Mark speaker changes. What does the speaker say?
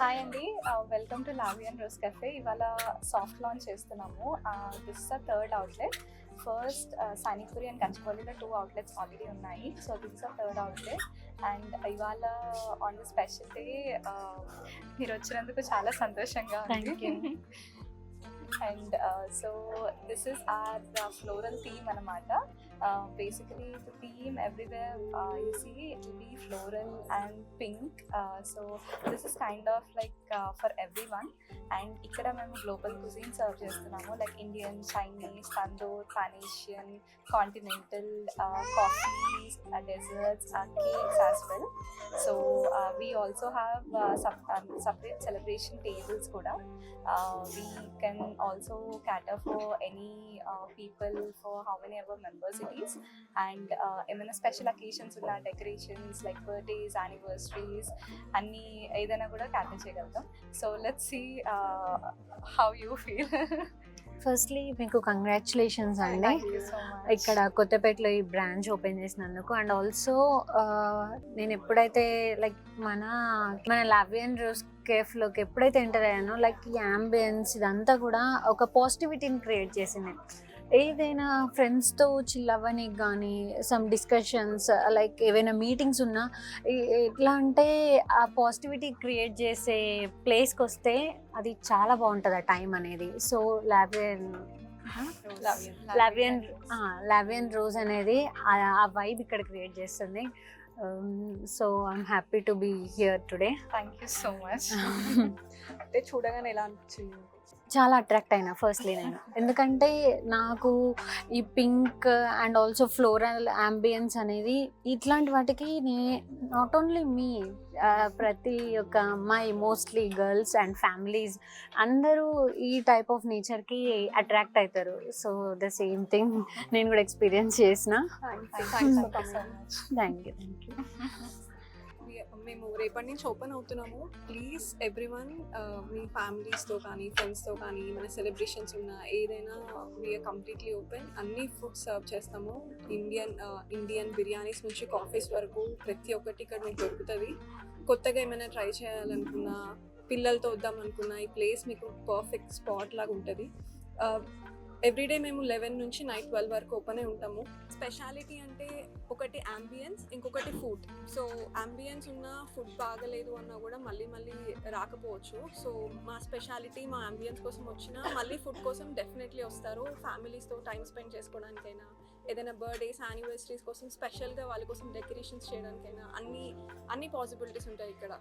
Speaker 1: Hi అండి. Welcome to La Vie en Rose cafe. ఇవాళ soft launch చేస్తున్నాము. This the third outlet first Sainikpuri and కంచపల్లిలో two outlets already ఉన్నాయి. So this the third outlet and ఇవాళ on the special day మీరు వచ్చినందుకు చాలా సంతోషంగా ఉంది. And so this is our floral theme అనమాట basically the theme everywhere you see it will be floral and pink so this is kind of like for everyone and ఇక్కడ మేము global cuisine serve చేస్తున్నాము like Indian Chinese tandoor pan Asian continental coffees desserts cakes as well so we also have separate celebration tables కూడా we can also cater for any people for how many ever members it is and ఏమైనా special occasions ఉన్న decorations like birthdays anniversaries అన్నీ ఏదైనా కూడా క్యాటర్ చేయగలుగుతాం so let's see how you feel
Speaker 2: Firstly మీకు congratulations అండి. ఇక్కడ కొత్తపేటలో ఈ బ్రాంచ్ ఓపెన్ చేసినందుకు. అండ్ ఆల్సో నేను ఎప్పుడైతే లైక్ మన మన లావియన్ రోజ్ కేఫ్లోకి ఎప్పుడైతే ఎంటర్ అయ్యానో లైక్ ఈ అంబియన్స్ ఇదంతా కూడా ఒక పాజిటివిటీని క్రియేట్ చేసింది. ఏదైనా ఫ్రెండ్స్తో చిల్ అవ్వనికి కానీ సమ్ డిస్కషన్స్ లైక్ ఏవైనా మీటింగ్స్ ఉన్నా ఎట్లా అంటే ఆ పాజిటివిటీ క్రియేట్ చేసే ప్లేస్కి వస్తే అది చాలా బాగుంటుంది ఆ టైం అనేది. సో లావియన్ లావియన్ లావియన్ రోజ్ అనేది ఆ- వైబ్ ఇక్కడ క్రియేట్ చేస్తుంది. So I'm happy to be here today
Speaker 1: thank you so much
Speaker 3: అంటే చూడగానే ఎలా అనిపించింది?
Speaker 2: చాలా అట్రాక్ట్ అయినా ఫస్ట్లీ నేను. ఎందుకంటే నాకు ఈ pink and also floral ambience అనేది ఇట్లాంటి వాటికి నే నాట్ ఓన్లీ మీ ప్రతి ఒక్క అమ్మాయి మోస్ట్లీ గర్ల్స్ అండ్ ఫ్యామిలీస్ అందరూ ఈ టైప్ ఆఫ్ నేచర్కి అట్రాక్ట్ అవుతారు సో ద సేమ్ థింగ్ నేను కూడా ఎక్స్పీరియన్స్ చేసిన. థ్యాంక్ యూ థ్యాంక్ యూ
Speaker 3: మేము రేపటి నుంచి ఓపెన్ అవుతున్నాము. ప్లీజ్ ఎవ్రీ వన్ మీ ఫ్యామిలీస్తో కానీ ఫ్రెండ్స్తో కానీ మన సెలబ్రేషన్స్ ఉన్న ఏదైనా వీఆర్ కంప్లీట్లీ ఓపెన్ అన్ని ఫుడ్ సర్వ్ చేస్తాము. ఇండియన్ ఇండియన్ బిర్యానీస్ నుంచి కాఫీస్ వరకు ప్రతి ఒక్కటి ఇక్కడ మీకు దొరుకుతుంది. కొత్తగా ఏమైనా ట్రై చేయాలనుకున్నా పిల్లలతో వద్దాం అనుకున్నా ఈ ప్లేస్ మీకు పర్ఫెక్ట్ స్పాట్ లాగా ఉంటుంది. Uh, ఎవ్రీడే మేము లెవెన్ నుంచి నైట్ ట్వెల్వ్ వరకు ఓపెన్ ఉంటాము. స్పెషాలిటీ అంటే ఒకటి అంబియన్స్ ఇంకొకటి ఫుడ్ సో అంబియన్స్ ఉన్న ఫుడ్ బాగలేదు అన్నా కూడా మళ్ళీ మళ్ళీ రాకపోవచ్చు. సో మా స్పెషాలిటీ మా అంబియన్స్ కోసం వచ్చినా మళ్ళీ ఫుడ్ కోసం డెఫినెట్లీ వస్తారు. ఫ్యామిలీస్తో టైం స్పెండ్ చేసుకోవడానికైనా ఏదైనా బర్త్డేస్ యానివర్సరీస్ కోసం స్పెషల్గా వాళ్ళ కోసం డెకరేషన్స్ చేయడానికైనా అన్ని అన్ని పాసిబిలిటీస్ ఉంటాయి ఇక్కడ.